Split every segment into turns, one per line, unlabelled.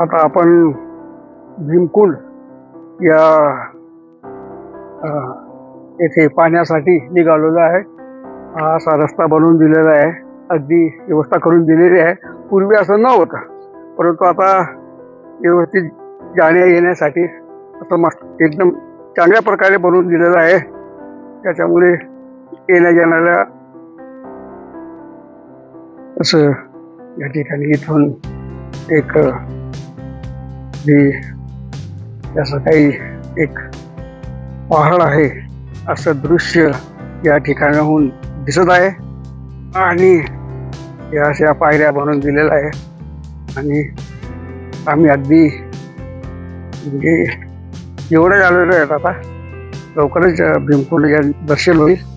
आता आपण भीमकुंड या येथे पाण्यासाठी निघालेलो आहे. हा असा रस्ता बनवून दिलेला आहे. अगदी व्यवस्था करून दिलेली आहे. पूर्वी असं नव्हतं. परंतु आता व्यवस्थित जाण्या येण्यासाठी असं मस्त एकदम चांगल्या प्रकारे बनवून दिलेलं आहे. त्याच्यामुळे येण्या जाणाऱ्या असं या ठिकाणी इथून एक जे त्याचं काही एक पहाड आहे असं दृश्य या ठिकाणाहून दिसत आहे आणि या अशा पायऱ्या बनवून दिलेल्या आहे आणि आम्ही अगदी म्हणजे एवढं झालेलं आहेत आता. लवकरच भीमकुंड या दर्शन होईल.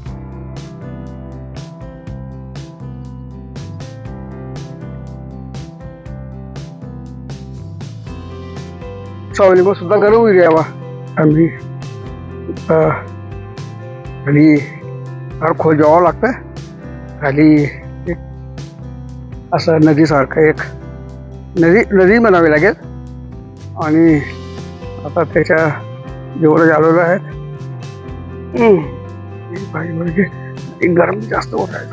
सावली मग सुद्धा गरम यावा. आम्ही खाली खोल जावं लागतं खाली एक असं नदीसारखं एक नदी नदी म्हणावी लागेल. आणि आता त्याच्या जेवढं झालेलं आहे. म्हणजे गरम जास्त होत आहे.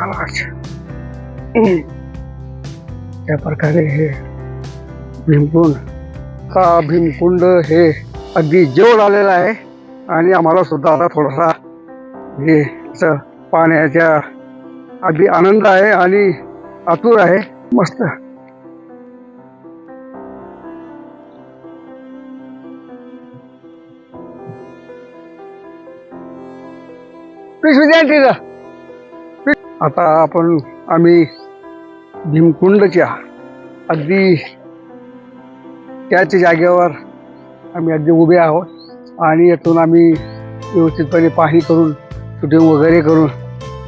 हम्म. त्या प्रकारे हे भीमकुंड आता भीमकुंड हे अगदी जेवढ आलेलं आहे. आणि आम्हाला सुद्धा आता थोडासा हे पाण्याच्या अगदी आनंद आहे आणि आतुर आहे. मस्त. आता आपण आम्ही भीमकुंडच्या अगदी त्याच जागेवर आम्ही अगदी उभे आहोत आणि यातून आम्ही व्यवस्थितपणे पाणी करून शूटिंग वगैरे करून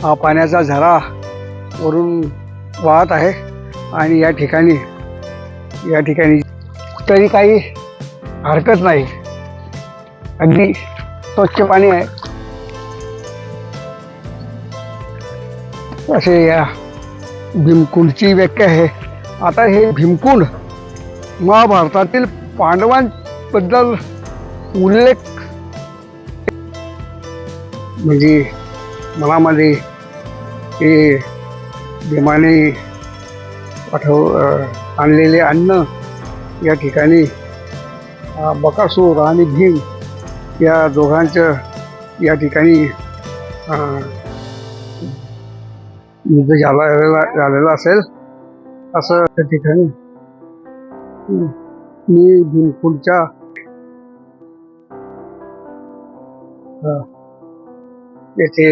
हा पाण्याचा झरा वरून वाहत आहे आणि या ठिकाणी या ठिकाणी तरी काही हरकत नाही. अगदी स्वच्छ पाणी आहे. असे या भीमकुंडची व्याख्या आहे. आता हे भीमकुंड महाभारतातील पांडवांबद्दल उल्लेख म्हणजे मनामध्ये हे भीमाने पाठव आणलेले अन्न या ठिकाणी बकासूर आणि भीम या दोघांचं या ठिकाणी युद्ध झाला झालेला असेल असं त्या ठिकाणी मी भीमकुंडच्या येथे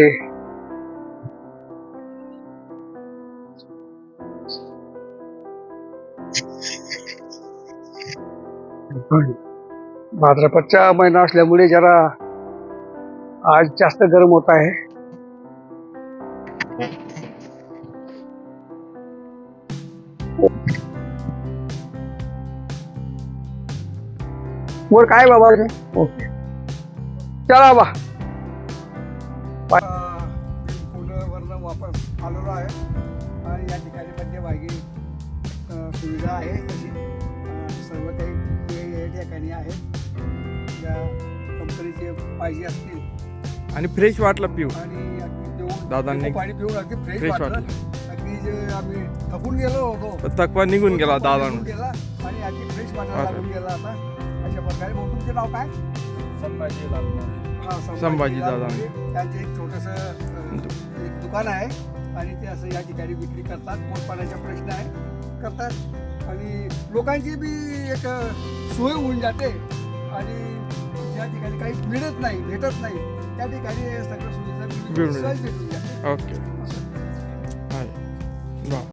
भाद्रपदचा महिना असल्यामुळे जरा आज जास्त गरम होत आहे. वर काय बाबा ओके. चला बा. वरनं वापस आलेलो आहे. आणि या ठिकाणी मध्यभागी सुविधा आहे तशी. सर्व काही या ठिकाणी आहे. ज्या कंपनीचे पाहिजे असतील.
आणि फ्रेश वाटलं पिऊ.
आणि
दादांनी
पाणी पिऊन अगदी फ्रेश
फ्रेश
वाटलं.
वाटलं.
अगदी जे आम्ही थकून गेलो होतो.
तकवा निघून गेला दादा
गेला आणि अगदी फ्रेश. लागून गेला आता. अशा प्रकारे. मग तुमचे नाव काय?
संभाजी
हा,
संभाजी दादा.
त्यांचे एक छोटस एक दुकान आहे. आणि ते असं या ठिकाणी विक्री करतात. पोटपाण्याचा प्रश्न आहे करतात. आणि लोकांची बी एक अ, सोय होऊन जाते. आणि ज्या ठिकाणी काही मिळत नाही भेटत नाही त्या ठिकाणी हे सगळं सुविधा
मिळून
सहज भेटून जाते.
ओके.
असं.
आहे वा.